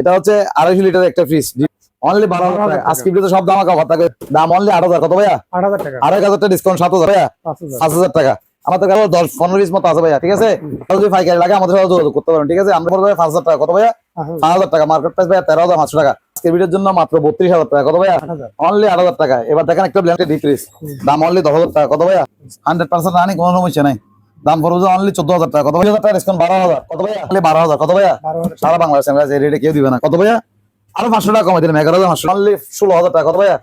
এটা হচ্ছে আড়াইশো লিটার একটা ফ্রিজ অনলি বারো হাজার আজকে সব দাম থাকে দাম অনলি আট হাজার। কত ভাইয়া? আট হাজার টাকা। আড়াই হাজার টাকা ডিসকাউন্ট সাত হাজার। ভাইয়া পাঁচ হাজার। টাকা। আমাদের কাছে দশ পনেরো পিস মতো আছে ভাইয়া ঠিক আছে? যদি পাইকারি লাগে আমাদের সাথে যোগাযোগ করতে পারেন ঠিক আছে? আমরা পাঁচ হাজার টাকা। কত ভাইয়া? পাঁচ হাজার, টাকা। মার্কেট প্রাইস ভাইয়া তেরো হাজার পাঁচশো টাকা। আজকের জন্য মাত্র বত্রিশ হাজার টাকা। কত ভাইয়া? অনলি আট হাজার টাকা। এবার দেখেন একটা ডিক্রিস দাম অনলি দশ হাজার টাকা। কত ভাইয়া? হান্ড্রেড পার্সেন্ট রানি কোনো সমস্যা নাই। দাম পড়বে অনলি চোদ্দ হাজার টাকা কত হাজার টাকা ডিসকাউন্ট বারো হাজার কত ভাইয়া অনলি বারো হাজার কত ভাইয়া সারা বাংলাদেশ আমরা এই রেটে কেউ দিবে না কত ভাইয়া আরও পাঁচশো টাকা কমাই দিলাম এগারো হাজার পাঁচশো অনলি ষোলো হাজার টাকা কত ভাইয়া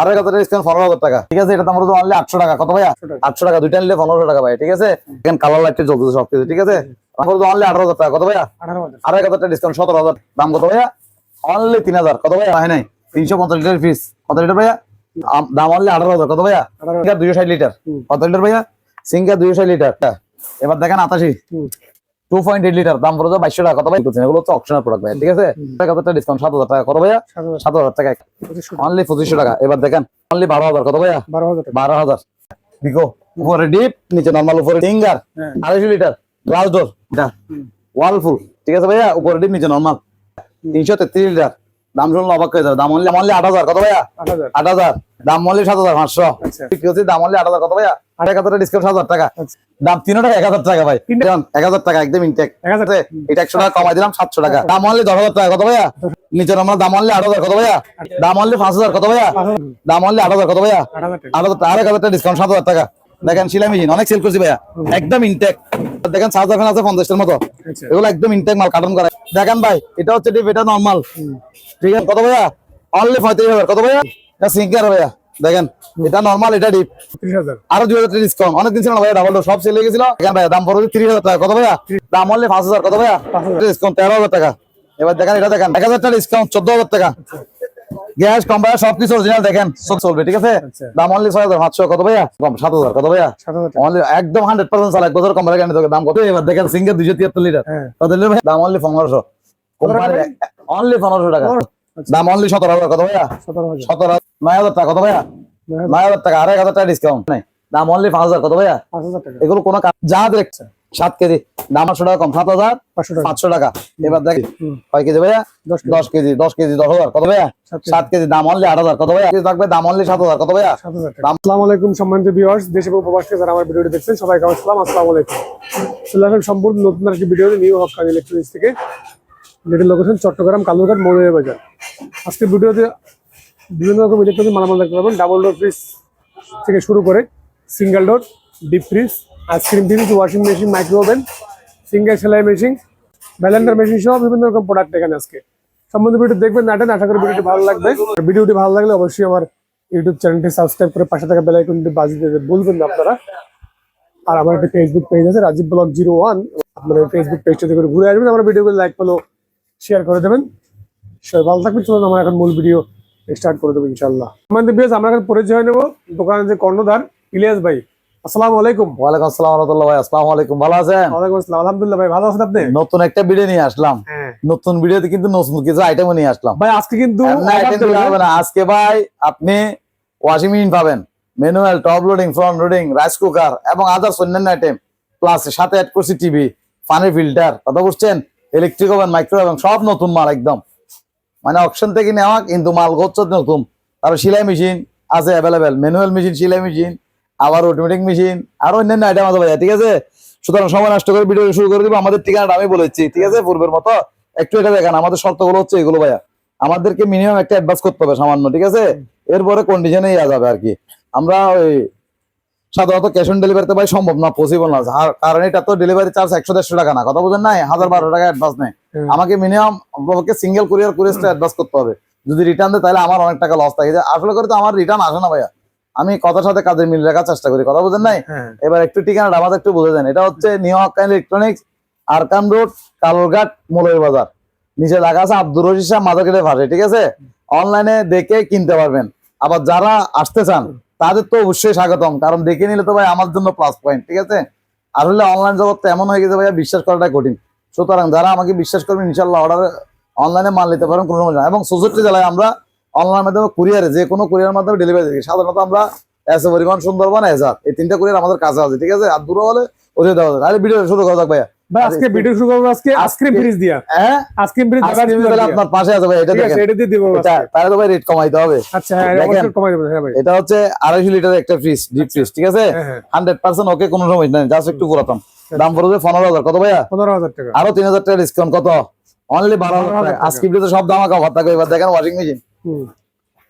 আরও এক হাজার ডিসকাউন্ট পনেরো হাজার টাকা ঠিক আছে এটা তোমার অনলি আটশো টাকা কত ভাইয়া আটশো টাকা দুইটা নিলে পনেরোশো টাকা ভাই ঠিক আছে এখানে কালার লাইটে চলতেছে সবকিছু ঠিক আছে অনলি আঠারো হাজার টাকা কত ভাইয়া আরও এক হাজার টাকা ডিসকাউন্ট সতেরো হাজার দাম কত ভাইয়া অনলি তিন হাজার কত ভাইয়া হয় নাই তিনশো পঞ্চাশ লিটার ফিস কত লিটার ভাইয়া দাম অনলি আঠারো হাজার কত ভাইয়া দুইশো ষাট লিটার। কত লিটার ভাইয়া সিঙ্গার দুইশো লিটার। এবার দেখেন আতাশি টু পয়েন্ট এইট লিটার দাম পড়ে বাইশশো টাকা। কত ভাই? এগুলো হচ্ছে অপশনাল প্রোডাক্ট ভাই ঠিক আছে? ডিসকাউন্ট সাত হাজার টাকা। কত ভাইয়া? সাত হাজার। সাত টাকা। অনলি পঁচিশশো টাকা। এবার দেখেন অনলি বারো হাজার। কত ভাইয়া? বারো হাজার বারো হাজার। বিকো উপরে ডিপ নিচে নর্মাল উপরে সিঙ্গার হ্যাঁ। আড়াইশো লিটার গ্লাস ডোর ওয়ালফুল ঠিক আছে ভাইয়া? উপরে ডিপ নিচে নর্মাল তিনশো তেত্রিশ লিটার দাম শুনলে অবাক হয়ে যাবে। দাম অনলি অনলি আট হাজার। কত ভাইয়া? আট হাজার। দাম অনলি সাত হাজার পাঁচশো। আচ্ছা। দাম অনলি আট হাজার। কত ভাইয়া? আট এক হাজার ডিসকাউন্ট হাজার টাকা। আচ্ছা। দাম তিন টাকা এক হাজার টাকা ভাই। এক হাজার টাকা একদম ইনটেক এটা একশো টাকা কমাই দিলাম সাতশো টাকা। দাম অনলি দশ হাজার টাকা কত ভাইয়া? নিচে নর্মাল দাম অনলি আট হাজার কত ভাইয়া? দাম অনলি পাঁচ হাজার কত ভাইয়া? দাম অনলি আট হাজার কত ভাইয়া? আট হাজার টাকা। আট হাজার টাকা ডিসকাউন্ট সাত হাজার টাকা। দেখেন সিলাই মেশিন অনেক সেল করছি ভাইয়া। একদম ইনটেক দেখেন চার্জার ফ্যান আছে পঞ্চাশটার মতো। আচ্ছা। এগুলো একদম ইনটেক মাল কার্টন করা। দেখেন ভাই এটা হচ্ছে এটা নর্মাল ঠিক আছে? কত ভাইয়া? অনলি পঁয়ত্রিশ হাজার কত ভাইয়া? সিঙ্গার ভাইয়া। দেখেন এটা নর্মাল এটা ডিপ আরও দুই হাজার ডিসকাউন্ট অনেকদিন ছিল না ভাইয়া ডাবল সব সেল হয়ে গেছিল। দেখেন ভাইয়া দাম পড়বে তিরিশ হাজার টাকা। কত ভাইয়া? দাম অনলি পাঁচ হাজার। কত ভাইয়া? ডিসকাউন্ট তেরো হাজার টাকা। এবার দেখেন এটা দেখেন এক হাজার টাকা ডিসকাউন্ট চোদ্দ হাজার টাকা। গ্যাস কম্পায়ার সবকিছু অরিজিনাল দেখেন সব চলবে ঠিক আছে? আচ্ছা। দাম অনলি ছয় হাজার পাঁচশো। কত ভাইয়া? কম সাত হাজার। কত ভাইয়া? অনলি একদম হান্ড্রেড পার্সেন্ট চালা এক বছর কম্পায়ার গাড়ি দাম কত? এবার দেখেন সিঙ্গেল দুইশো তিয়াত্তর লিটার হ্যাঁ। কত লিটার ভাই দাম অনলি পনেরোশো। অনলি পনেরোশো টাকা। দাম অনলি সতেরো হাজার। কত ভাইয়া? সতেরো হাজার। সতেরো নয় হাজার টাকা কত ভাইয়া? নয় হাজার, টাকা আড়াই হাজার টাকা ডিসকাউন্ট নাই দাম অনলি পাঁচ হাজার কত ভাইয়া? এগুলো কোনো কাজ- যা দেখছে সাত কেজি দাম আটশো টাকা কম সাত হাজার পাঁচশো টাকা। পাঁচশো টাকা। এবার দেখি কয় কেজি ভাইয়া? দশ কেজি। দশ কেজি দশ হাজার কত ভাইয়া? সাত কেজি। দাম অনলি আট হাজার কত ভাইয়া? থাকবে দাম অনলি সাত হাজার কত ভাইয়া? সাত হাজার টাকা। আসসালামু আলাইকুম সম্মানিত ভিউয়ার্স দেশ এবং প্রবাস থেকে যারা আমার ভিডিওটি দেখছেন সবাইকে আমার সালাম আসসালামু আলাইকুম। চলে আসলাম সম্পূর্ণ নতুন ভিডিও নিউ হকান ইলেকট্রনিক্স থেকে। যেটির লোকেশন চট্টগ্রাম কালুরঘাট মৌলিয়া বাজার আজকে ভিডিওতে বিভিন্ন রকম ইলেকট্রনিক মালামাল দেখতে পাবেন ডাবল ডোর ফ্রিজ থেকে শুরু করে single door deep fridge ice cream fridge washing machine micro oven single সেলাই মেশিন ব্যালেন্ডার মেশিন সহ বিভিন্ন রকম প্রোডাক্ট এখানে আজকে। সম্বন্ধে ভিডিও দেখবেন, না আশা করি ভিডিওটি ভালো লাগবে। ভিডিওটি ভালো লাগলে অবশ্যই আমার ইউটিউব চ্যানেলটি সাবস্ক্রাইব করে পাশে থাকা বেল আইকনটি বাজিয়ে দিতে ভুলবেন না আপনারা। আর আমার একটা ফেসবুক পেজ আছে, রাজীব ব্লগ জিরো ওয়ান। আপনারা ফেসবুক পেজটা করে ঘুরে আসবেন, আমার ভিডিওগুলো লাইক ফলো শেয়ার করে দেবেন। সবাই ভালো থাকবেন, চলুন, আমার এখন মূল ভিডিও স্টার্ট করে দেবো ইনশাল্লাহ আমাদের বেশ আমরা পরিচয় নেব। দোকানের যে কর্ণধার ইলিয়াস ভাই। আসসালামু আলাইকুম। ওয়ালাইকুম আসসালাম রহমতুল্লাহ ভাই। আসসালামু আলাইকুম। ভালো আছেন? ওয়ালাইকুম আসসালাম। আলহামদুলিল্লাহ ভাই ভালো আছেন আপনি? নতুন একটা ভিডিও নিয়ে আসলাম। হ্যাঁ। নতুন ভিডিওতে কিন্তু নতুন কিছু আইটেমও নিয়ে আসলাম। ভাই আজকে কিন্তু এমনি item দিলে হবে না। আজকে ভাই আপনি ওয়াশিং মেশিন পাবেন। Manual top loading front loading rice cooker এবং আদার্স অন্যান্য আইটেম প্লাস সাথে অ্যাড করছি টিভি পানির ফিল্টার কথা বুঝছেন? ইলেকট্রিক ওভেন মাইক্রো এবং সব নতুন মাল একদম। মানে অপশন থেকে নেওয়া কিন্তু মাল হচ্ছে নতুন। তারপর সেলাই মেশিন আছে অ্যাভেলেবেল ম্যানুয়াল মেশিন সেলাই মেশিন আবার অটোমেটিক মেশিন আরও অন্যান্য আইটেম আছে ঠিক আছে? সুতরাং সময় নষ্ট করে ভিডিও শুরু করে দিব, আমাদের ঠিকানাটা আমি বলেছি ঠিক আছে? পূর্বের মতো একটু এটা দেখেন, আমাদের শর্তগুলো হচ্ছে এগুলো ভাইয়া। আমাদেরকে মিনিমাম একটা অ্যাডভান্স করতে হবে সামান্য, ঠিক আছে? এরপরে কন্ডিশনে ইয়া যাবে আর কি। আমরা ওই সাধারণত ক্যাশ অন ডেলিভারিতে ভাই সম্ভব না পসিবল না। কারণ এটা তো ডেলিভারি চার্জ একশো দেড়শো টাকা না, কথা বুঝেন নাই? হাজার বারো টাকা অ্যাডভান্স নেই। আমাকে মিনিমাম আমাকে সিঙ্গেল কুরিয়ার কুরিয়ারটা অ্যাডভান্স করতে হবে। যদি রিটার্ন দেয় তাহলে আমার অনেক টাকা লস থাকে। আসলে করে তো আমার রিটার্ন আসে না ভাইয়া। আমি কথার সাথে কাজের মিল রাখার চেষ্টা করি। কথা বুঝেন নাই? হ্যাঁ। এবার একটু ঠিকানাটা আমাদের একটু বুঝে দেন। এটা হচ্ছে নিউ হকান ইলেকট্রনিক্স আরকান রোড কালুরঘাট মৌলভী বাজার নিচে লেখা আছে আব্দুর রশিদ শাহ মাদারকেটের পাশে ঠিক আছে? অনলাইনে দেখে কিনতে পারবেন। আবার যারা আসতে চান তাদের তো অবশ্যই স্বাগতম। কারণ দেখে নিলে তো ভাই আমার জন্য প্লাস পয়েন্ট ঠিক আছে? আসলে অনলাইন জগৎ তো এমন হয়ে গেছে ভাইয়া বিশ্বাস করাটা কঠিন। সুতরাং যারা আমাকে বিশ্বাস করবেন ইনশাল্লাহ অর্ডার অনলাইনে মাল নিতে পারেন, কোনো সমস্যা। এবং চৌষট্টি জেলায় আমরা অনলাইন মাধ্যমে কুরিয়ারে যে কোনো কুরিয়ার মাধ্যমে ডেলিভারি দিই সাধারণত আমরা এসে পরিমাণ সুন্দরবন এজাত এই তিনটা কুরিয়ার আমাদের কাছে আছে, ঠিক আছে? আর দূরে হলে ওদের দেওয়া যায় আরে ভিডিও শুরু করা যাক ভাইয়া। ভাই আজকে ভিডিও শুরু করব আজকে আইসক্রিম ফ্রিজ দিয়া। হ্যাঁ? আইসক্রিম ফ্রিজ আইসক্রিম আপনার পাশে আছে ভাই এটা দেখেন। এটা দিয়ে দিব এটা তাহলে তো ভাই রেট কমাইতে হবে। আচ্ছা হ্যাঁ কমাই দেবো হ্যাঁ ভাই। এটা হচ্ছে আড়াইশো লিটার একটা ফ্রিজ ডিপ ফ্রিজ ঠিক আছে? হ্যাঁ হ্যাঁ। হান্ড্রেড পার্সেন্ট ওকে কোনো সময় নেই জাস্ট একটু পুরাতন। দাম পড়বে পনেরো হাজার কত ভাইয়া? পনেরো হাজার টাকা। আরও তিন হাজার টাকা ডিসকাউন্ট কত? অনলি টাকা। আজকে সব দাম থাকবে এবার দেখেন ওয়াশিং মেশিন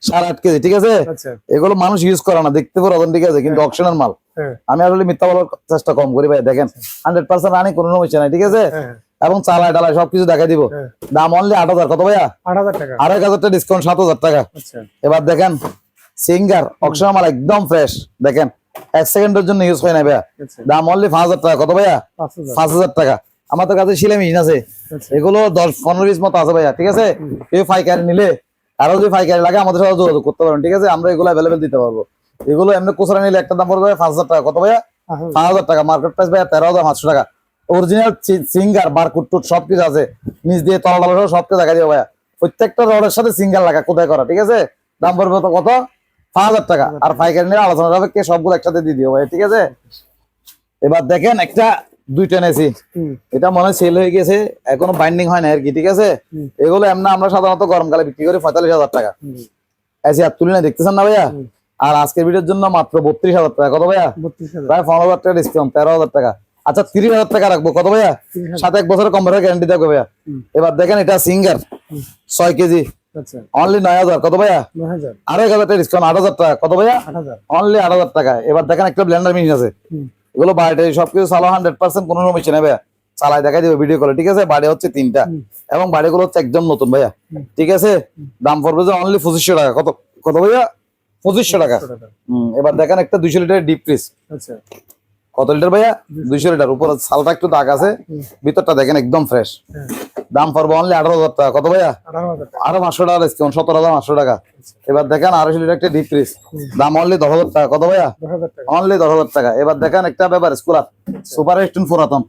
সাড়ে আট কেজি ঠিক আছে? আচ্ছা। এগুলো মানুষ ইউজ করে না দেখতে পারো ঠিক আছে? কিন্তু মাল। হ্যাঁ আমি আসলে মিথ্যা বলার চেষ্টা কম করি ভাই দেখেন হান্ড্রেড পার্সেন্ট রানি কোনো সমস্যা নাই ঠিক আছে? হ্যাঁ। এবং চালায় টালায় সবকিছু দেখাই দিব। হ্যাঁ। দাম অনলি আট হাজার কত ভাইয়া? টাকা। আড়াই হাজার টাকা ডিসকাউন্ট সাত হাজার টাকা। আচ্ছা। এবার দেখেন সিঙ্গার অপশনাল মাল একদম ফ্রেশ দেখেন এক সেকেন্ডের জন্য ইউজ হয় না ভাইয়া। আচ্ছা। দাম অনলি পাঁচ হাজার টাকা কত ভাইয়া? পাঁচ হাজার। টাকা। আমাদের কাছে সিলাই মেশিন আছে। আচ্ছা। এগুলো দশ পনেরো পিস মতো আছে ভাইয়া ঠিক আছে? কেউ পাইকারি নিলে আরও যদি পাইকারি লাগে আমাদের সাথে যোগাযোগ করতে পারবেন ঠিক আছে? আমরা এগুলো অ্যাভেলেবেল দিতে পারব। এগুলো এমনি খুচরা নিলে একটা দাম পড়বে পাঁচ হাজার টাকা। কত ভাইয়া? পাঁচ হাজার। টাকা। মার্কেট প্রাইস ভাইয়া তেরো হাজার পাঁচশো টাকা। অরিজিনাল সিঙ্গার বারকুট টুট সবকিছু আছে। নিচ দিয়ে তলা তলা সব সবকিছু দেখা দিবে ভাইয়া। প্রত্যেকটা রডের সাথে সিঙ্গার লাগা কোথায় করা ঠিক আছে? দাম পড়বে তো কত? পাঁচ হাজার টাকা। আর পাইকারি নিলে আলোচনা হবে কে সবগুলো একসাথে দিয়ে দিও ভাই ঠিক আছে? এবার দেখেন একটা দুইটা নেছি এটা মনে হয় সেল হয়ে গেছে এখনও বাইন্ডিং হয় না আর কি ঠিক আছে? এগুলো এমনি আমরা সাধারণত গরমকালে বিক্রি করি পঁয়তাল্লিশ হাজার টাকা। এসে আর তুলি না দেখতেছেন না ভাইয়া। আর আজকের ভিডিওর জন্য মাত্র বত্রিশ হাজার টাকা। কত ভাইয়া? প্রায় পনেরো হাজার টাকা ডিসকাউন্ট তেরো হাজার টাকা। আচ্ছা তিরিশ হাজার টাকা রাখব। কত ভাইয়া। সাথে এক বছরের কম্পিউটার গ্যারান্টি থাকবে ভাইয়া। এবার দেখেন এটা সিঙ্গার ছয় কেজি। আচ্ছা। অনলি নয় হাজার। কত ভাইয়া? আরও এক হাজার টাকা ডিসকাউন্ট আট হাজার টাকা। কত ভাইয়া? অনলি আট হাজার টাকা। এবার দেখেন একটা ব্লেন্ডার মেশিন আছে। এগুলো বাড়িতে সবকিছু হান্ড্রেড পার্সেন্ট কোনো সমস্যা দিবে ভিডিও কলে ঠিক আছে? বাড়ি হচ্ছে তিনটা। এবং বাড়িগুলো হচ্ছে একদম নতুন ভাইয়া। ঠিক আছে? দাম পড়বে যে অনলি পঁচিশশো টাকা। কত কত ভাইয়া? পঁচিশশো টাকা। এবার দেখেন একটা দুইশো লিটার ডিপ ফ্রিজ আচ্ছা। কত লিটার ভাইয়া? দুইশো। লিটার। উপর সালটা একটু দাগ আছে। ভিতরটা দেখেন একদম ফ্রেশ হ্যাঁ। দাম পড়বে অনলি আঠারো হাজার টাকা। কত ভাইয়া? আরও পাঁচশো টাকা ডিসকাউন্ট সতেরো হাজার পাঁচশো টাকা। এবার দেখেন আড়াইশো লিটার একটা ডিপ ফ্রিজ দাম অনলি দশ হাজার টাকা। কত ভাইয়া? অনলি দশ হাজার টাকা। এবার দেখেন একটা ব্যাপার স্কুলার সুপার স্টোন পুরাতন।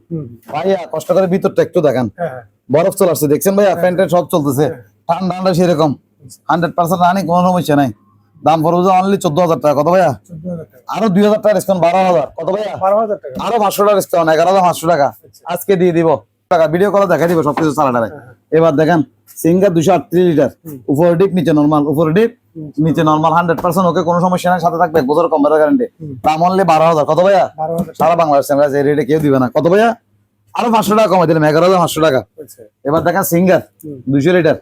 ভাইয়া কষ্ট করে ভিতরটা একটু দেখেন। হ্যাঁ হ্যাঁ। বরফ চলে আসছে। দেখছেন ভাইয়া? ফ্যান ট্যান সব চলতেছে। ঠান্ডা ঠান্ডা সেরকম। হান্ড্রেড পার্সেন্ট রানি কোনো সমস্যা নাই। দাম পড়বে অনলি চোদ্দ হাজার টাকা কত ভাইয়া? আরও দুই হাজার টাকা ডিসকাউন্ট বারো হাজার কত ভাইয়া? বারো হাজার টাকা। আরও পাঁচশো টাকা ডিসকাউন্ট এগারো হাজার পাঁচশো টাকা। আজকে দিয়ে দিব। টাকা ভিডিও কলে দেখা দিব সবকিছু চালাটারে এবার দেখেন সিঙ্গার দুশো আটত্রিশ লিটার উপরে ডিপ নিচে নর্মাল উপরে ডিপ নিচে নর্মাল হান্ড্রেড পার্সেন্ট ওকে কোনো সমস্যা নাই সাথে থাকবে এক বছর কম্পিউটার গ্যারান্টি দাম অনলি বারো হাজার কত ভাইয়া? সারা বাংলাদেশ এই রেটে কেউ দিবে না। কত ভাইয়া? আরও পাঁচশো টাকা কমাই দিলাম এগারো হাজার পাঁচশো টাকা। আচ্ছা। এবার দেখেন সিঙ্গার। দুইশো লিটার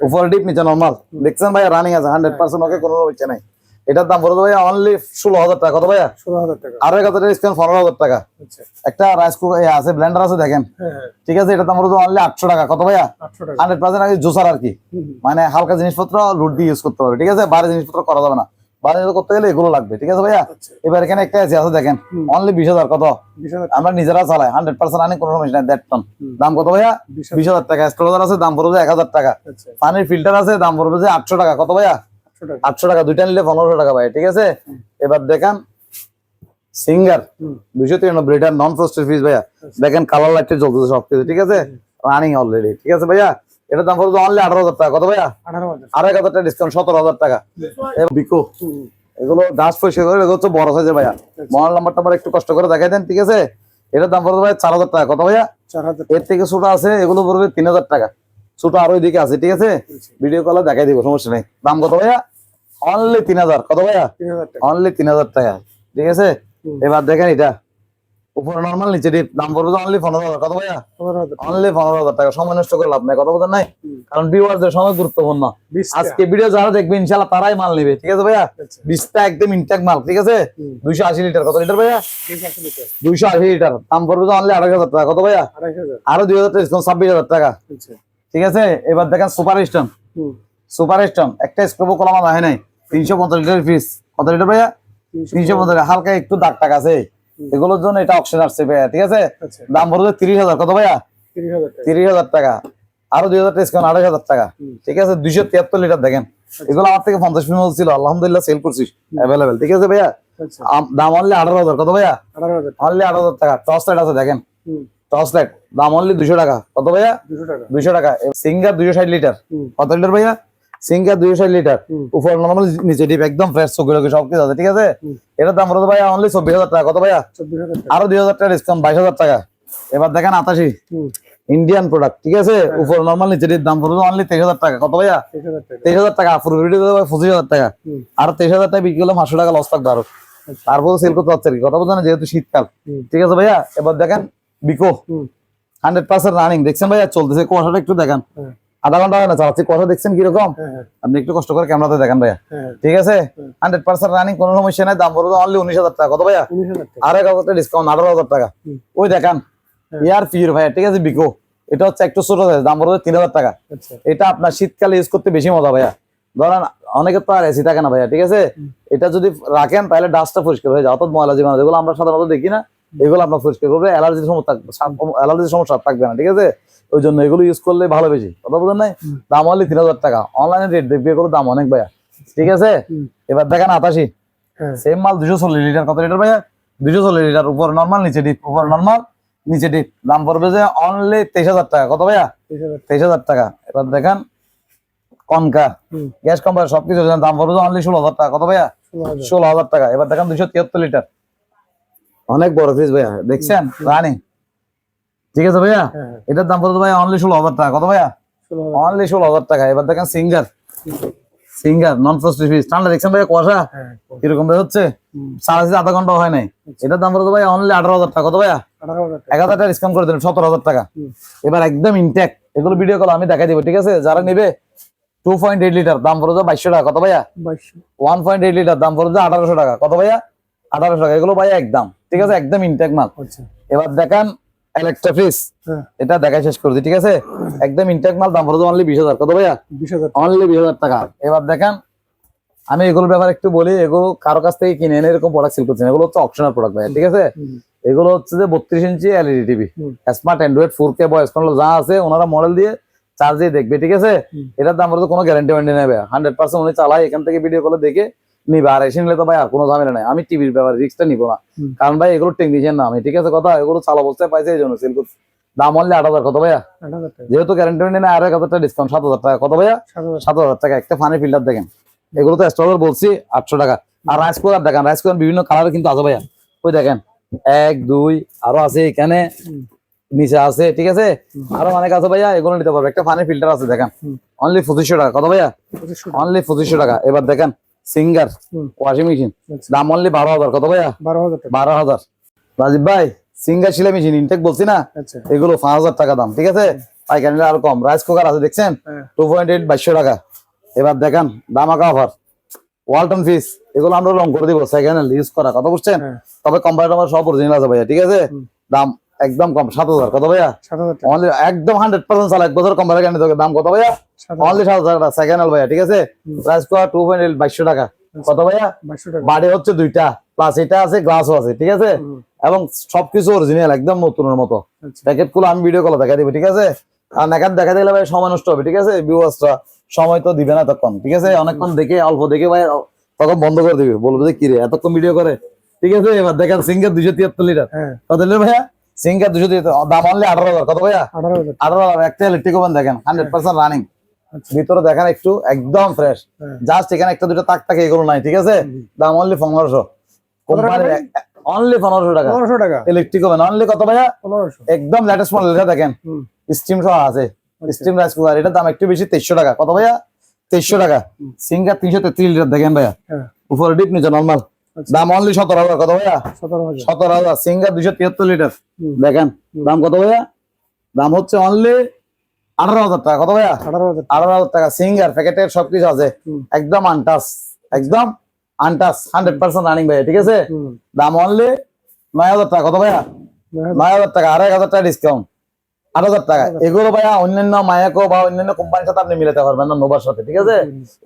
উপরে ডিপ নিচে নর্মাল দেখছেন ভাইয়া রানিং আছে হান্ড্রেড পার্সেন্ট ওকে কোনো ইচ্ছে নাই। এটার দাম ভাইয়া? অনলি ষোলো হাজার টাকা কত ভাইয়া? ষোলো হাজার টাকা। আরও এক হাজার পনেরো হাজার টাকা। আচ্ছা। একটা রাইস কুকার আছে ব্লেন্ডার আছে দেখেন। হ্যাঁ হ্যাঁ। ঠিক আছে এটার দাম অনলি আটশো টাকা কত ভাইয়া? হান্ড্রেড পার্সেন্ট আগে জুসার আর কি। মানে হালকা জিনিসপত্র লুট দিয়ে ইউজ করতে পারবে ঠিক আছে? বাইরে জিনিসপত্র করা যাবে না। জিনিস করতে গেলে এগুলো লাগবে ঠিক আছে ভাইয়া? আচ্ছা। এবার এখানে একটা আছে আছে দেখেন অনলি বিশ হাজার কত? আমরা নিজেরা চালাই হান্ড্রেড পার্সেন্ট আনি কোনো সমস্যা নাই দেড় টন দাম কত ভাইয়া? বিশ হাজার। টাকা। স্টোরার আছে দাম পড়বে এক হাজার টাকা। আচ্ছা। পানির ফিল্টার আছে দাম পড়বে যে আটশো টাকা। কত ভাইয়া? আটশো টাকা। দুইটা নিলে পনেরোশো টাকা ভাই ঠিক আছে? এবার দেখান সিঙ্গার দুইশো তিরানব্বই লিটার নন ফ্রস্টেড ফ্রিজ ভাইয়া দেখেন কালার লাইটে চলতেছে সবকিছু ঠিক আছে? রানিং অলরেডি ঠিক আছে ভাইয়া? এটার দাম পড়বে অনলি আঠারো হাজার টাকা। কত ভাইয়া? আঠারো হাজার। টাকা ডিসকাউন্ট সতেরো হাজার টাকা। বিকো হুম, হুম, এগুলো গাছ পরিষ্কার করে এগুলো হচ্ছে বড় সাইজের ভাইয়া। মডেল নাম্বারটা আমার একটু কষ্ট করে দেখাই দেন ঠিক আছে? এটার দাম পড়বে ভাই চার হাজার টাকা। কত ভাইয়া? এর থেকে ছোট আছে এগুলো পড়বে তিন হাজার টাকা। ছোট আরও এদিকে আছে ঠিক আছে? ভিডিও কলে দেখাই দিব সমস্যা নেই। দাম কত ভাইয়া? অনলি তিন হাজার। কত ভাইয়া? অনলি তিন হাজার টাকা ঠিক আছে? এবার দেখেন এটা। উপরে নর্মাল নিচে ডিপ দাম পড়বে অনলি পনেরো হাজার। কত ভাইয়া? অনলি পনেরো হাজার টাকা। সময় নষ্ট করে লাভ নাই কথা বলতে নাই? কারণ ভিউয়ারদের সময় গুরুত্বপূর্ণ। আজকে ভিডিও যারা দেখবে ইনশাল্লাহ তারাই মাল নেবে ঠিক আছে ভাইয়া? বিশটা একদম ইনটেক মাল ঠিক আছে? দুইশো আশি লিটার কত লিটার ভাইয়া? দুইশো আশি লিটার দাম পড়বে তো অনলি আড়াই হাজার টাকা কত ভাইয়া? আরও দুই হাজার টাকা ছাব্বিশ হাজার টাকা। আচ্ছা। ঠিক আছে? এবার দেখেন সুপার স্টোন সুপার স্টোন একটা স্ক্রুবও কলাম হয় নাই। তিনশো পঞ্চাশ লিটার ফিস কত লিটার ভাইয়া? তিনশো তিনশো পঞ্চাশ হালকা একটু দাগ টাক আছে। এগুলোর জন্য এটা অপশন আসছে ভাইয়া ঠিক আছে? আচ্ছা। দাম পড়বে তিরিশ হাজার কত ভাইয়া? তিরিশ হাজার টাকা। আরও দুই হাজার ডিসকাউন্ট আড়াই হাজার টাকা। ঠিক আছে? দুইশো তিয়াত্তর লিটার দেখেন। এগুলো আমার থেকে পঞ্চাশ মিনিট ছিল। আলহামদুলিল্লাহ সেল করছি অ্যাভেলেবেল ঠিক আছে ভাইয়া? আচ্ছা। দাম অনলি আঠারো হাজার কত ভাইয়া? অনলি আঠারো হাজার টাকা। টর্চ লাইট আছে দেখেন। টর্চ লাইট দাম অনলি দুশো টাকা। কত ভাইয়া? দুশো টাকা। দুইশো টাকা। সিঙ্গার দুইশো ষাট লিটার কত লিটার ভাইয়া? সিঙ্গার দুইশো লিটার। উপর নর্মাল নিচে ডিপ একদম ফ্রেশ চোখে লোকে সব কিছু আছে ঠিক আছে। এটার দাম ভাইয়া অনলি চব্বিশ হাজার টাকা কত ভাইয়া? আরও দুই হাজার টাকা ডিসকাউন্ট বাইশ হাজার টাকা। এবার দেখেন ইন্ডিয়ান প্রোডাক্ট ঠিক আছে? উপর নর্মাল নিচে দাম পড়বে অনলি তেইশ হাজার টাকা কত ভাইয়া? তেইশ হাজার টাকা। ভিডিও দেবো পঁচিশ হাজার টাকা। আর তেইশ হাজার টাকা বিক্রি করলে পাঁচশো টাকা লস থাকবে আরও। তারপরে সেল করতে পারছে কথা বলছে না যেহেতু শীতকাল। ঠিক আছে ভাইয়া? এবার দেখেন বিকো হান্ড্রেড পার্সেন্ট রানিং দেখছেন ভাইয়া? চলতেছে কুয়াশাটা একটু দেখেন। হ্যাঁ। আধা ঘণ্টা হয় না চালাচ্ছি। দেখছেন কীরকম? হ্যাঁ হ্যাঁ। আপনি একটু কষ্ট করে ক্যামেরাতে দেখেন ভাইয়া। হ্যাঁ ঠিক আছে? হান্ড্রেড পার্সেন্ট রানিং কোনো সমস্যা নাই দাম পড়বে অনলি উনিশ হাজার টাকা। কত ভাইয়া? আর এক হাজার ডিসকাউন্ট আঠারো হাজার টাকা। ওই দেখান। ইয়ার পিওর ভাইয়া ঠিক আছে বিকো এটা হচ্ছে একটু ছোট size, দাম পড়বে তিন হাজার টাকা। আচ্ছা। এটা আপনার শীতকালে ইউজ করতে বেশি মজা ভাইয়া। ধরেন অনেকের তো আর এসি থাকে না ভাইয়া ঠিক আছে? এটা যদি রাখেন তাহলে ডাস্টটা পরিষ্কার হয়ে যায়। অত ময়লা জীবাণু যেগুলো আমরা সাধারণত দেখি না এগুলো আপনার পরিষ্কার করবে। অ্যালার্জির সমস্যা অ্যালার্জির সমস্যা থাকবে না ঠিক আছে? ওই জন্য এগুলো ইউজ করলে ভালো বেশি। কথা বলেন নাই? দাম হলে তিন হাজার টাকা। অনলাইনে রেট দেখবে এগুলো দাম অনেক ভাইয়া। ঠিক আছে? এবার দেখেন আতাশি হ্যাঁ। সেম মাল দুশো চল্লিশ লিটার। কত লিটার ভাইয়া? দুশো চল্লিশ লিটার। উপর নর্মাল নিচে ডিপ উপর নর্মাল নিচে ডিপ দাম পড়বে যে অনলি তেইশ হাজার টাকা। কত ভাইয়া? তেইশ হাজার। টাকা। এবার দেখেন কনকা গ্যাস কোম্পানি সবকিছু দাম পড়বে যে অনলি ষোলো হাজার টাকা। কত ভাইয়া? ষোলো হাজার। ষোলো হাজার টাকা। এবার দেখেন দুশো তিয়াত্তর লিটার। অনেক বড় ফ্রিজ ভাইয়া। দেখছেন? রানি। ঠিক আছে ভাইয়া? হ্যাঁ হ্যাঁ। এটার দাম পড়বে ভাইয়া? অনলি ষোলো হাজার টাকা। কত ভাইয়া? অনলি ষোলো হাজার টাকা। এবার দেখেন সিঙ্গার। সিঙ্গার নন ফ্রস্টি ঠান্ডা দেখছেন ভাইয়া কুয়াশা? হ্যাঁ কীরকম ভাই হচ্ছে? সাড়ে আধা ঘণ্টা হয় নাই। এটার দাম পড়বে ভাই অনলি আঠারো হাজার টাকা। কত ভাইয়া? এক হাজার টাকা ডিসকাউন্ট করে দিলেন সতেরো হাজার টাকা। এবার একদম ইনটেক এগুলো ভিডিও কল আমি দেখাই দিব ঠিক আছে? যারা নিবে টু পয়েন্ট এইট লিটার দাম পড়বে বাইশশো টাকা। কত ভাইয়া? ওয়ান পয়েন্ট এইট লিটার দাম পড়বে আঠারোশো টাকা। কত ভাইয়া? আঠারোশো টাকা। এগুলো ভাইয়া একদম। ঠিক আছে? একদম ইনটেক মাল। আচ্ছা। এবার দেখান ইলেকট্রা ফ্রিজ হ্যাঁ। এটা দেখাই শেষ করে দিই ঠিক আছে? একদম ইনটেক মাল দাম পড়বে অনলি বিশ হাজার কত ভাইয়া? বিশ হাজার অনলি বিশ হাজার টাকা। এবার দেখেন আমি এগুলোর ব্যাপারে একটু বলি এগুলো কারও কাছ থেকে কিনে এনে এরকম প্রোডাক্ট সেল করছেন এগুলো হচ্ছে অপশনাল প্রোডাক্ট ভাইয়া ঠিক আছে? এগুলো হচ্ছে যে বত্রিশ inch LED TV smart Android four K বয়স যা আছে ওনারা মডেল দিয়ে চার্জ দেখবে ঠিক আছে। এটার দাম বলতে কোনো গ্যারান্টি ওয়ারেন্টি নেবে হান্ড্রেড পার্সেন্ট উনি চালায় এখান থেকে ভিডিও কলে দেখে নিবে আর এসে নিলে তো ভাই আর কোনো ঝামেলা নাই। আমি টিভির ব্যাপারে রিক্সটা নিবো না। কারণ ভাই এগুলো টেকনিশিয়ান না। আমি ঠিক আছে কথা এগুলো চালা অবস্থায় পাইছে এই জন্য সেল করছি। দাম হলে আট হাজার কত ভাইয়া? যেহেতু গ্যারান্টি নেই আর এক হাজার টাকা ডিসকাউন্ট সাত হাজার টাকা কত ভাইয়া? সাত হাজার টাকা। একটা ফানি ফিল্টার দেখেন। এগুলো তো স্টলার বলছি আটশো টাকা। আর রাইস কুকার দেখেন রাইস কুকার বিভিন্ন কালারে কিন্তু আছে ভাইয়া। ওই দেখেন এক দুই আরও আছে এখানে। নিচে আছে ঠিক আছে? আরও অনেক আছে ভাইয়া এগুলো নিতে পারবে। একটা ফানি ফিল্টার আছে দেখেন। অনলি পঁচিশশো টাকা কত ভাইয়া? অনলি পঁচিশশো টাকা। এবার দেখেন সিঙ্গার ওয়াশিং মেশিন দাম অনলি বারো হাজার। কত ভাইয়া? বারো হাজার বারো হাজার। রাজীব ভাই সিঙ্গার সিলাই মেশিন ইনটেক বলছি না? আচ্ছা। এগুলো পাঁচ হাজার টাকা দাম ঠিক আছে? পাইকারি আরও কম। রাইস কুকার আছে দেখছেন? টু পয়েন্ট এইট বাইশশো টাকা। এবার দেখেন দামাকা অফার ওয়ালটন ফিস এগুলো আমরা রং করে দিব সেকেন্ড হ্যান্ড ইউজ করা। কথা বুঝছেন? হ্যাঁ। তবে কোম্পানিটা আমার সব অরিজিনাল আছে ভাইয়া ঠিক আছে? দাম একদম কম সাত হাজার। কত ভাইয়া? অনলি একদম হান্ড্রেড পার্সেন্ট চালা এক বছর কোম্পানি কেন তোকে দাম কত ভাইয়া? অনলি সাত হাজার টাকা সেকেন্ড হ্যান্ড ভাইয়া ঠিক আছে? প্রাইস করা টু পয়েন্ট এইট বাইশশো টাকা। কত ভাইয়া? বাড়ি হচ্ছে দুইটা প্লাস এটা আছে গ্লাসও আছে ঠিক আছে? এবং সবকিছু অরিজিনাল একদম নতুনের মতো। আচ্ছা। প্যাকেটগুলো আমি ভিডিও কলে দেখা দিবো ঠিক আছে? আর নাকাত দেখা দিলে ভাই সময় নষ্ট হবে ঠিক আছে? ভিউয়ার্সরা সময় তো দিবে না তখন ঠিক আছে? অনেকক্ষণ দেখে অল্প দেখে ভাই তখন বন্ধ করে দিবে। বলবে যে কিরে এতক্ষণ ভিডিও করে? ঠিক আছে? এবার দেখেন সিঙ্গার দুইশো তিয়াত্তর লিটার। হ্যাঁ। কত লিটার ভাইয়া? সিঙ্গার দুশো দাম অনলি আঠারো হাজার। কত ভাইয়া? আঠারো হাজার। একটা ইলেকট্রিক ওভেন দেখেন হান্ড্রেড পার্সেন্ট রানিং ভিতরে দেখেন একটু একদম ফ্রেশ হ্যাঁ। জাস্ট এখানে একটা দুটো তাক থাকে এগুলো নাই ঠিক আছে? দাম অনলি পনেরোশো। কোম্পানির অনলি পনেরোশো টাকা। পনেরোশো টাকা। ইলেকট্রিক ওভেন অনলি কত ভাইয়া? পনেরোশো। একদম লেটেস্ট মডেল এটা দেখেন। হুম। স্টিম সহ আছে। আচ্ছা। স্টিম রাইস কুকার এটার দাম একটু বেশি তেইশশো টাকা। কত ভাইয়া? তেইশশো টাকা। সিঙ্গার তিনশো তেত্রিশ লিটার দেখেন ভাইয়া। হ্যাঁ। উপরে ডিপ নিচে নর্মাল দাম অনলি সতেরো হাজার কত ভাইয়া? সতেরো হাজার। সিঙ্গার দুশো তিয়াত্তর লিটার দেখেন দাম কত ভাইয়া? দাম হচ্ছে অনলি আঠারো হাজার টাকা কত ভাইয়া? আঠারো হাজার টাকা। সিঙ্গার প্যাকেটের সবকিছু আছে। একদম আনটাস একদম আনটাস হান্ড্রেড পার্সেন্ট রানিং ভাইয়া ঠিক আছে? দাম অনলি নয় হাজার টাকা কত ভাইয়া? নয় হাজার। টাকা এক হাজার টাকা ডিসকাউন্ট আট হাজার টাকা। এগুলো ভাইয়া অন্যান্য মায়াকো বা অন্যান্য কোম্পানির সাথে আপনি মিলাতে পারবেন না নোবার সাথে ঠিক আছে?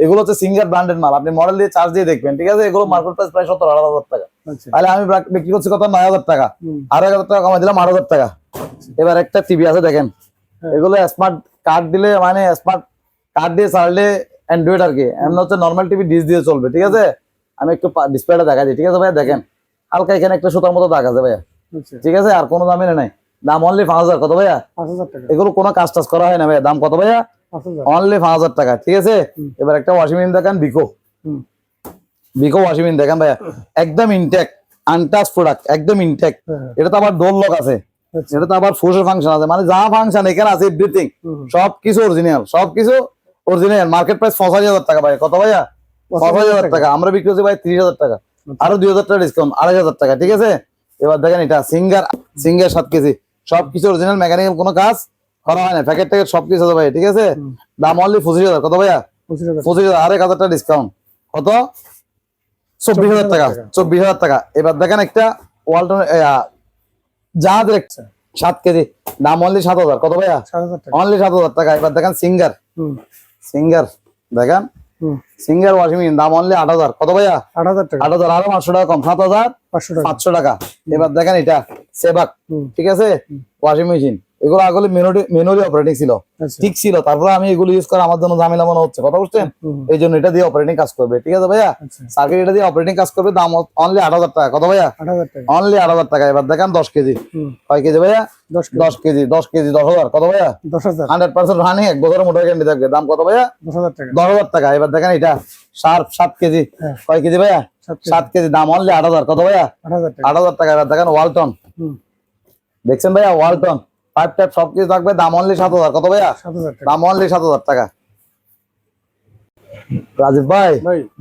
এগুলো হচ্ছে সিঙ্গার ব্র্যান্ডেড মাল আপনি মডেল দিয়ে চার্জ দিয়ে দেখবেন ঠিক আছে? এগুলো মার্কেট প্রাইস প্রায় সত্তর আট হাজার টাকা। আচ্ছা। তাহলে আমি বিক্রি করছি কত? নয় হাজার টাকা। এক হাজার টাকা কমাই দিলাম আট হাজার টাকা। এবার একটা টিভি আছে দেখেন। হ্যাঁ। এগুলো স্মার্ট কার্ড দিলে মানে স্মার্ট কার্ড দিয়ে চাললে অ্যান্ড্রয়েড আর কি। এমন হচ্ছে নর্মাল টিভি ডিস দিয়ে চলবে ঠিক আছে? আমি একটু ডিসপ্লেটা দেখা দিই ঠিক আছে ভাইয়া? দেখেন হালকা এখানে একটা সুতার মতো দাগ আছে ভাইয়া। আচ্ছা। ঠিক আছে? আর কোনো দামে নাই। দাম অনলি পাঁচ হাজার কত ভাইয়া? এগুলো কোনো কাজ টাজ করা হয় না ভাইয়া। দাম কত ভাইয়া? অনলি পাঁচ হাজার টাকা ঠিক আছে? এবার একটা ওয়াশিং মেশিন দেখেন বিকো বিকো ওয়াশিং মেশিন দেখেন ভাইয়া। একদম ইনটেক আনটাচ প্রোডাক্ট একদম ইনটেক হ্যাঁ এটা তো আবার লক আছে। আচ্ছা। এটা তো আবার ফোর্সের ফাংশন আছে। মানে যা ফাংশন এখানে আছে এভরিথিং হুম, হুম। সব অরিজিনাল সব কিছু অরিজিনাল মার্কেট প্রাইস পঁচাশি হাজার টাকা ভাই কত ভাইয়া? পঁচাশি হাজার টাকা। আমরা বিক্রি করছি ভাই তিরিশ হাজার টাকা। আরও দুই হাজার টাকা ডিসকাউন্ট আড়াই হাজার টাকা ঠিক আছে? এবার দেখেন এটা সিঙ্গার সিঙ্গার সাত কেজি। সব কিছু অরিজিনাল মেকানিক্যাল কোনো কাজ করা হয় না। প্যাকেট ট্যাকেট সব কিছু আছে ভাই ঠিক আছে? দাম অনলি পঁচিশ হাজার। কত ভাইয়া? পঁচিশ হাজার। আরেক হাজার টাকা ডিসকাউন্ট কত? চব্বিশ হাজার টাকা। চব্বিশ হাজার টাকা। এবার দেখেন একটা ওয়ালটন জাহাজের একটা সাত কেজি। দাম অনলি সাত হাজার। কত ভাইয়া? অনলি সাত হাজার টাকা। এবার দেখেন সিঙ্গার সিঙ্গার দেখেন? সিঙ্গার ওয়াশিং মেশিন দাম অনলি আট হাজার। কত ভাইয়া? আট হাজার টাকা। আট হাজার। আরও পাঁচশো টাকা কম। সাত হাজার। পাঁচশো টাকা। এবার দেখেন এটা সেবাক ঠিক আছে? Washing machine. এগুলো আগলে মেনুরি অপারেটিং ছিল। আচ্ছা। ঠিক ছিল। তারপরে আমি এগুলো ইউজ করে আমার জন্য ঝামেলা মনে হচ্ছে। কথা বুঝছেন। এই জন্য এটা দিয়ে অপারেটিং কাজ করবে। ঠিক আছে ভাইয়া? আচ্ছা। সার্কিট এটা দিয়ে অপারেটিং কাজ করবে। দাম অনলি আট হাজার টাকা। কত ভাইয়া? অনলি আট হাজার টাকা। এবার দেখেন দশ কেজি। কয় কেজি ভাইয়া? দশ কেজি। দশ কেজি দশ হাজার। কত ভাইয়া? দশ হাজার। হান্ড্রেড পার্সেন্ট রানিং এক বছরের মোটর ক্যান্ডি থাকবে। দাম কত ভাইয়া? দশ হাজার টাকা। দশ হাজার টাকা। এবার দেখেন এটা সার সাত কেজি। হ্যাঁ। কয় কেজি ভাইয়া? সাত কেজি। দাম অনলি আট হাজার। কত ভাইয়া? আট হাজার টাকা। দেখেন ওয়ালটন দেখছেন ভাইয়া ওয়ালটন পাইপ টাইপ সবকিছু থাকবে দাম অনলি সাত হাজার। কত ভাইয়া? দাম অনলি সাত হাজার টাকা। রাজীব ভাই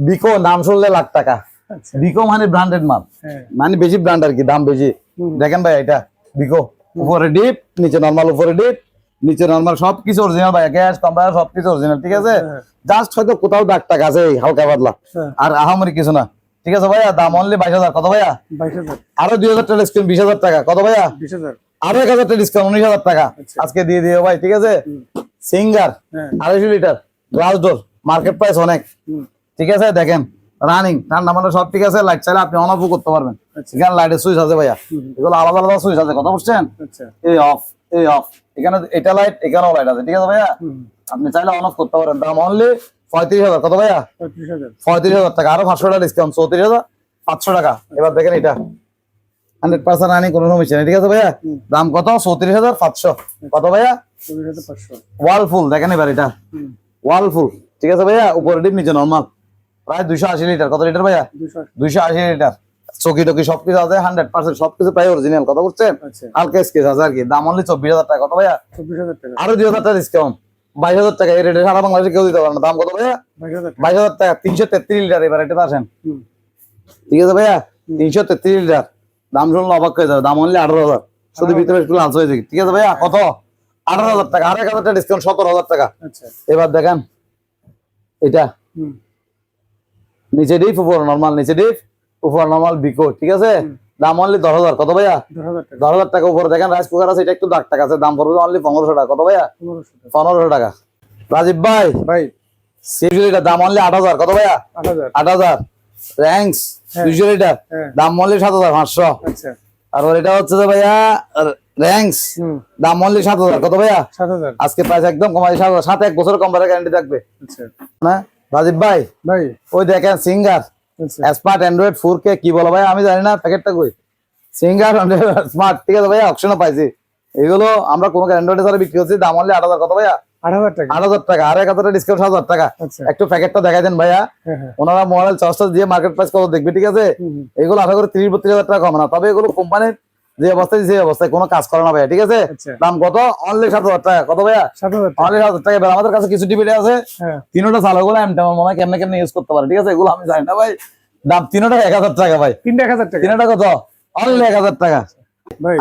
বিকো নাম শুনলে লাখ টাকা। আচ্ছা। বিকো মানে ব্র্যান্ডেড মাল। হ্যাঁ। মানে বেশি ব্র্যান্ড আর কি দাম বেশি। দেখেন ভাই এটা বিকো উপরে ডিপ নিচে নরমাল উপরে ডিপ নিচে নরমাল সবকিছু অরিজিনাল ভাই গ্যাস কম্পার সবকিছু অরিজিনাল ঠিক আছে? হ্যাঁ। জাস্ট হয়তো কোথাও দাগ টাকা আছে হালকা পাতলা। হ্যাঁ। আর আহামরি কিছু না। ঠিক আছে ভাইয়া দাম অনলি বাইশ হাজার। কত ভাইয়া? আরও দুই হাজার টাকা ডিসকাউন্ট বিশ হাজার টাকা। কত ভাইয়া? আরও এক হাজার টাকা ডিসকাউন্ট উনিশ হাজার টাকা। আচ্ছা। আজকে দিয়ে দিও ভাই ঠিক আছে? সিঙ্গার হ্যাঁ। আড়াইশো litre glass door market price অনেক। ঠিক আছে দেখেন রানিং ঠান্ডা মানে সব ঠিক আছে লাইট চাইলে আপনি অন অফও করতে পারবেন। এখানে লাইটের সুইচ আছে ভাইয়া। এগুলো আলাদা আলাদা সুইচ আছে কথা বুঝছেন? আচ্ছা। এই অফ এই অফ এখানে এটা লাইট এখানেও লাইট আছে ঠিক আছে ভাইয়া? আপনি চাইলে অন অফ করতে পারেন দাম অনলি পঁয়ত্রিশ হাজার। কত ভাইয়া? পঁয়ত্রিশ হাজার। টাকা। আরও পাঁচশো টাকা ডিসকাউন্ট চৌত্রিশ হাজার পাঁচশো টাকা। এবার দেখেন এটা। হান্ড্রেড পার্সেন্ট রানিং কোনো সমস্যা নেই। ঠিক আছে ভাইয়া? দাম কত? চৌত্রিশ হাজার পাঁচশো। কত ভাইয়া? ওয়ালফুল দেখেন এবার এটা। ওয়ালফুল ঠিক আছে ভাইয়া? উপরে ডিপ নিচে নর্মাল প্রায় দুইশো আশি লিটার কত লিটার ভাইয়া। দুইশো আশি। লিটার চকি টকি সবকিছু আছে হান্ড্রেড পার্সেন্ট সবকিছু প্রায় অরিজিনাল কথা বলছেন হালকা স্কেচ আছে আর কি। দাম অনলি চব্বিশ হাজার টাকা। কত ভাইয়া? আরও দুই হাজার টাকা ডিসকাউন্ট বাইশ হাজার টাকা এই রেটে সারা বাংলাদেশে কেউ দিতে পারে না। দাম কত ভাইয়া? বাইশ হাজার টাকা। তিনশো তেত্রিশ লিটার এবার এটাতে আসেন ঠিক আছে ভাইয়া? তিনশো তেত্রিশ লিটার। দাম শুনলে অবাক হয়ে যাবে। দাম অনলি আঠারো হাজার। শুধু ভিতরে একটু লাঞ্চ হয়েছে ঠিক আছে ভাইয়া? কত? আঠারো হাজার টাকা। আর এক হাজার টাকা ডিসকাউন্ট সতেরো হাজার টাকা। আচ্ছা। এবার দেখেন। এটা। নিচে ডিপ উপর নর্মাল নিচে ডিপ উপর নর্মাল বিকো ঠিক আছে? দাম অনলি দশ হাজার কত ভাইয়া? দশ হাজার টাকা। উপরে। দেখেন রাইস কুকার আছে এটা একটু দাগ টাকা আছে দাম পড়বে অনলি পনেরোশো টাকা। কত ভাইয়া? পনেরোশো টাকা। রাজীব ভাই ভাই। সিরিজ দাম অনলি আট হাজার কত ভাইয়া? আট হাজার। র্যাঙ্কস হ্যাঁ। দুইশো লিটার দাম অনলি সাত হাজার পাঁচশো। আচ্ছা। আর ওর এটা হচ্ছে যে ভাইয়া র্যাঙ্কস দাম অনলি সাত হাজার কত ভাইয়া? আজকে প্রাইস একদম কমাই সাত হাজার সাথে এক বছর কম্পারে গ্যারান্টি থাকবে। আচ্ছা। না? রাজীব ভাই ভাই। ওই দেখেন Singer smart Android four K কি বলো ভাই? আমি জানি না প্যাকেটটা কই? সিঙ্গার স্মার্ট ঠিক আছে ভাইয়া অপশনও পাইছি। এগুলো আমরা কোনো অ্যান্ড্রয়েডে ছাড়া বিক্রি করছি দাম অনলি আট হাজার কত ভাইয়া? আট হাজার টাকা। আট হাজার টাকা আর এক হাজার ডিসকাউন্ট হাজার টাকা। আচ্ছা। একটু প্যাকেটটা দেখাই দেন ভাইয়া। হ্যাঁ হ্যাঁ। ওনারা মোবাইল দিয়ে মার্কেট প্রাইস কত দেখবে ঠিক আছে? এগুলো আশা করি তিরিশ বত্রিশ হাজার টাকা কম না তবে এগুলো কোম্পানির যে অবস্থায় যে অবস্থায় কোনো কাজ করে না ভাইয়া ঠিক আছে? আচ্ছা। দাম কত? অনলি সাত হাজার টাকা। কত ভাইয়া? অনলি সাত হাজার টাকা। আমাদের কাছে কিছু টিভিটি আছে। হ্যাঁ। তিনোটা চাল ওগুলো আমি মনে হয় কেমনে কেমনে ইউজ করতে পারে ঠিক আছে? এগুলো আমি জানি না ভাই। দাম তিনোটা এক হাজার টাকা ভাই। তিনটা এক হাজার টাকা। তিনোটা কত? অনলি এক হাজার টাকা।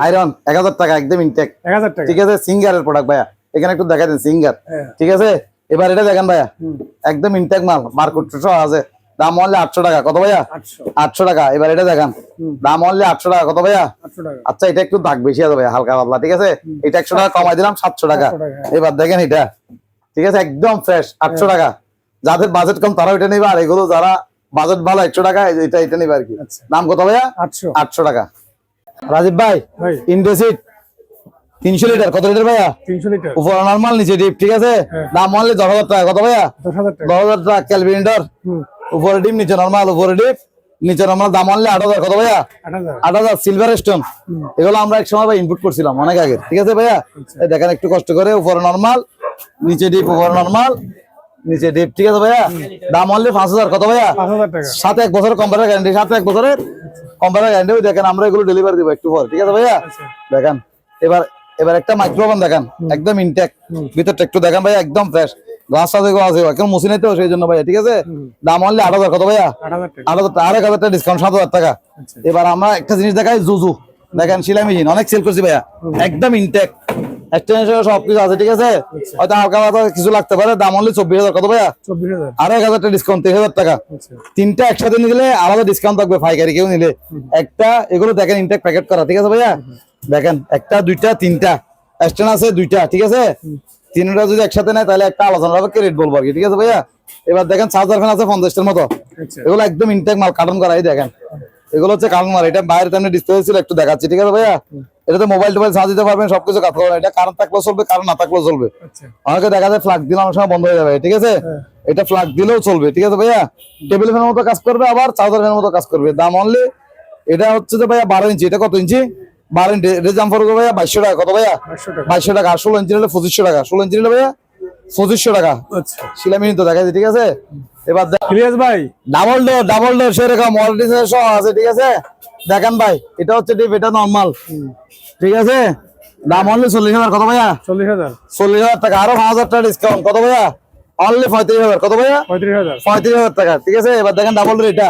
আয়রন এক হাজার টাকা একদম ইনটেক এক হাজার টাকা। ঠিক আছে? সিঙ্গারের প্রোডাক্ট ভাইয়া। এখানে একটু দেখা দেন সিঙ্গার হ্যাঁ। ঠিক আছে? এবার এটা দেখেন ভাইয়া। একদম ইনটেক মাল। মার্কেট আছে। দাম অনলি আটশো টাকা। কত ভাইয়া? আটশো। টাকা। এবার এটা দেখান। দাম অনলি আটশো টাকা। কত ভাইয়া? আচ্ছা এটা একটু দাগ বেশি আছে ভাইয়া হালকা পাতলা ঠিক আছে? এটা একশো টাকা কমাই দিলাম সাতশো টাকা। 700 টাকা, হ্যাঁ। এবার দেখেন এটা। ঠিক আছে? একদম ফ্রেশ আটশো টাকা। যাদের বাজেট কম তারাও এটা নেবে আর এগুলো যারা বাজেট ভালো একশো টাকা এটা এটা নেবে আর কি। আচ্ছা। দাম কত ভাইয়া? আটশো। টাকা। রাজীব ভাই ইন্ডোসিট তিনশো লিটার। কত লিটার ভাইয়া? তিনশো লিটার। উপর নর্মাল নিচে ডিপ ঠিক আছে? হ্যাঁ। দাম অনলি দশ হাজার টাকা। কত ভাইয়া? দশ হাজার টাকা। দশ হাজার টাকা ক্যালভিন্ডার হুম। উপরে ডিপ নিচে নর্মাল উপরে ডিপ নিচে নর্মাল দাম অনলি আট হাজার। কত ভাইয়া? আট হাজার। সিলভার স্টোন এগুলো আমরা এক সময় ইনপুট করছিলাম অনেক আগে। ঠিক আছে ভাইয়া? দেখেন একটু কষ্ট করে উপরে নর্মাল নিচে ডিপ উপরে নর্মাল নিচে ডিপ ঠিক আছে ভাইয়া? দাম অনলি পাঁচ হাজার। কত ভাইয়া? সাথে এক বছরের কম্পিউটার গ্যারান্টি সাথে এক বছরের কম্পিউটার গ্যারান্টি দেখেন আমরা এগুলো ডেলিভারি দিব একটু পর। ঠিক আছে ভাইয়া? আচ্ছা। দেখেন এবার এবার একটা মাইক্রোফোন দেখান একদম ইনটেক ভিতরটা একটু দেখান ভাই একদম ফ্রেশ গ্লাসটা দেখো আছে এখন মুছি নাই তো সেই জন্য ভাইয়া ঠিক আছে? দাম আট হাজার কত ভাইয়া? আট হাজার টাকা। হাজার ডিসকাউন্ট সাত হাজার টাকা। এবার আমরা একটা জিনিস দেখাই জুজু দেখেন সিলাই মেশিন অনেক সেল করছি ভাইয়া। একদম ইনটেক সবকিছু আছে ঠিক আছে। হয়তো হালকা পাতলা কিছু লাগতে পারে দাম অনলি চব্বিশ হাজার কত ভাইয়া? আরও এক হাজার টাকা ডিসকাউন্ট তেইশ হাজার টাকা। আচ্ছা। তিনটা একসাথে নিলে আলাদা ডিসকাউন্ট থাকবে পাইকারি কেউ নিলে। একটা এগুলো দেখেন ইনটেক প্যাকেট করা ঠিক আছে ভাইয়া? দেখেন একটা দুইটা তিনটা। আছে দুইটা ঠিক আছে? তিনটা যদি একসাথে নেয় তাহলে একটা আলোচনা হবে রেট বলব আর কি ঠিক আছে ভাইয়া? এবার দেখেন চার্জার ফ্যান আছে পঞ্চাশটার মতো। আচ্ছা। এগুলো একদম ইনটেক মাল কার্টন করা এই দেখেন। এগুলো হচ্ছে কার্টন মাল এটা বাইরে তেমনি ডিসপ্লে ছিল একটু দেখাচ্ছি ঠিক আছে ভাইয়া? এটাতে মোবাইল টোবাইল চার্জ দিতে পারবেন সবকিছু কাজ করবেন এটা কারেন্ট থাকলেও চলবে কারেন্ট না থাকলেও চলবে। আচ্ছা। অনেকে দেখা যায় ফ্লাগ দিলে অনেক সময় বন্ধ হয়ে যাবে ঠিক আছে? হ্যাঁ। এটা ফ্লাগ দিলেও চলবে ঠিক আছে ভাইয়া? টেবিল ফ্যানের মতো কাজ করবে আবার চার্জার ফ্যানের মতো কাজ করবে। দাম অনলি এটা হচ্ছে যে ভাইয়া বারো ইঞ্চি এটা কত ইঞ্চি? বারো ইঞ্চি এটা ফরক ভাইয়া বাইশশো টাকা কত ভাইয়া? বাইশশো টাকা। ষোলো ইঞ্চি নিলে পঁচিশশো টাকা ষোলো ইঞ্চি নিলে ভাইয়া পঁচিশশো টাকা। আচ্ছা। শিলামিনি তো দেখা ঠিক আছে? এবার ইলিয়াস ভাই। ডাবল ডোর ডাবল ডোর সেরকম ওয়ারেন্টি সহ আছে ঠিক আছে? দেখেন ভাই এটা হচ্ছে ডিপ এটা নর্মাল ঠিক আছে? দাম অনলি চল্লিশ হাজার কত ভাইয়া? চল্লিশ হাজার। চল্লিশ হাজার টাকা আরও পাঁচ হাজার টাকা ডিসকাউন্ট কত ভাইয়া? অনলি পঁয়ত্রিশ হাজার কত ভাইয়া? পঁয়ত্রিশ হাজার। পঁয়ত্রিশ হাজার টাকা ঠিক আছে? এবার দেখেন ডাবল ডোর এটা।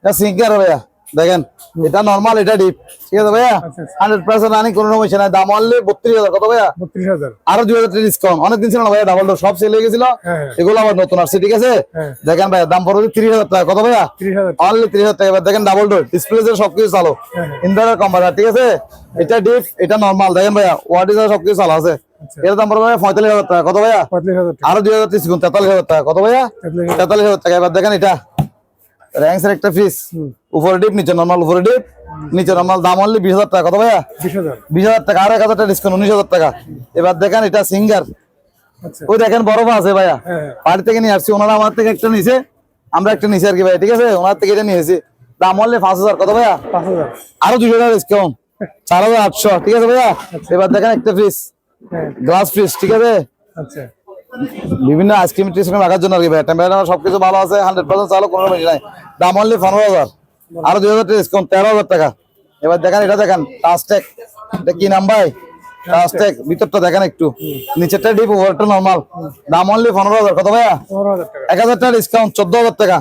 এটা সিঙ্কার ভাইয়া। দেখেন এটা নর্মাল এটা ডিপ ঠিক আছে ভাইয়া। হান্ড্রেড পার্সেন্ট রানিং কোনো সমস্যা নাই। দাম অনলি বত্রিশ হাজার। কত ভাইয়া? বত্রিশ হাজার। আরও দুই হাজার ডিসকাউন্ট অনেকদিন ছিল না ভাইয়া ডাবল ডোর সব সেল হয়ে গেছিল। হ্যাঁ এগুলো আবার নতুন আসছে ঠিক আছে? হ্যাঁ। দেখেন ভাইয়া দাম পড়বে ত্রিশ হাজার টাকা। কত ভাইয়া? ত্রিশ হাজার অনলি ত্রিশ হাজার টাকা। দেখেন ডাবল ডোর ডিসপ্লে যে সবকিছু চালো। হ্যাঁ। ইনভার্টার কম্পার্টার ঠিক আছে? এটা ডিপ এটা নর্মাল দেখেন ভাইয়া ওয়ার্ড সবকিছু চালো আছে। আচ্ছা। এর দাম পড়বে পঁয়তাল্লিশ হাজার টাকা। কত ভাইয়া? আরও দুই হাজার তিরিশ গুণ তেতাল্লিশ হাজার টাকা। কত ভাইয়া? তেতাল্লিশ হাজার টাকা। এবার দেখেন এটা। র্যাঙ্কসের একটা হুম। উপরে ডিপ নিচে নর্মাল উপরে ডিপ নিচে নর্মাল দাম অনলি বিশ হাজার টাকা। কত ভাইয়া? বিশ হাজার। টাকা। আর এক হাজার টাকা ডিসকাউন্ট উনিশ হাজার টাকা। এবার দেখেন এটা সিঙ্গার আচ্ছা। ওই দেখেন বরফ আছে ভাইয়া। হ্যাঁ বাড়ি থেকে নিয়ে আসছি। ওনারা আমার থেকে একটা নিছে। আমরা একটা নিছি আর কি ভাই ঠিক আছে? ওনার থেকে এটা নিয়েছি। দাম অনলি পাঁচ হাজার। কত ভাইয়া? আরও দুশো টাকা ডিসকাউন্ট চার হাজার আটশো। ঠিক আছে ভাইয়া? এবার দেখেন একটা হ্যাঁ। গ্লাস ফ্রিজ ঠিক আছে? আচ্ছা। বিভিন্ন আইসক্রিম টিসক্রিম রাখার জন্য আর কি ভাই। টেম্পারেচার সবকিছু ভালো আছে হান্ড্রেড পার্সেন্ট চালো কোনো নাই। দাম অনলি পনেরো হাজার। আরও দুই হাজার ডিসকাউন্ট তেরো হাজার টাকা। এবার দেখেন এটা দেখেন টাস্টেক এটা কি নাম ভাই? টাস্টেক ভিতরটা দেখেন একটু। নিচেরটা ডিপ ওভারটা নর্মাল দাম অনলি পনেরো হাজার। কত ভাইয়া? এক হাজার টাকা ডিসকাউন্ট চোদ্দ হাজার টাকা।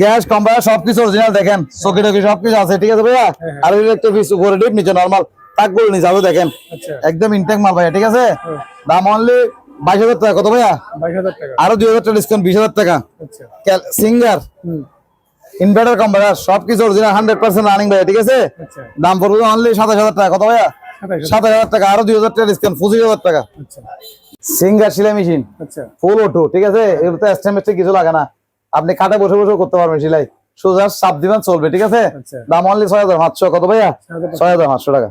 গ্যাস কম্পার সবকিছু অরিজিনাল দেখেন। চকি টকি সবকিছু আছে ঠিক আছে ভাইয়া? আর একটা পিস উপরে ডিপ নিচে নর্মাল তাক বলে নিচে দেখেন। আচ্ছা। একদম ইনটেক মাল ভাইয়া ঠিক আছে? হ্যাঁ। দাম অনলি বাইশ হাজার টাকা কত ভাইয়া? আরও দুই হাজার টাকা ডিসকাউন্ট বিশ হাজার টাকা। সিঙ্গার ইনভার্টার কম্পার সবকিছু অরিজিনাল হান্ড্রেড পার্সেন্ট রানিং ভাইয়া ঠিক আছে? আচ্ছা। দাম পড়বে অনলি সাতাশ হাজার টাকা কত ভাইয়া? সাতাশ হাজার। টাকা আরও দুই হাজার টাকা ডিসকাউন্ট পঁচিশ হাজার টাকা। সিঙ্গার সেলাই মেশিন ফুল ওটো ঠিক আছে? এগুলোতে এস্টিমেট কিছু লাগে না। আপনি কাটে বসে বসে করতে পারবেন সিলাই। সোজা চাপ দিবেন চলবে ঠিক আছে? আচ্ছা। দাম অনলি ছয় হাজার পাঁচশো কত ভাইয়া? ছয় হাজার পাঁচশো টাকা।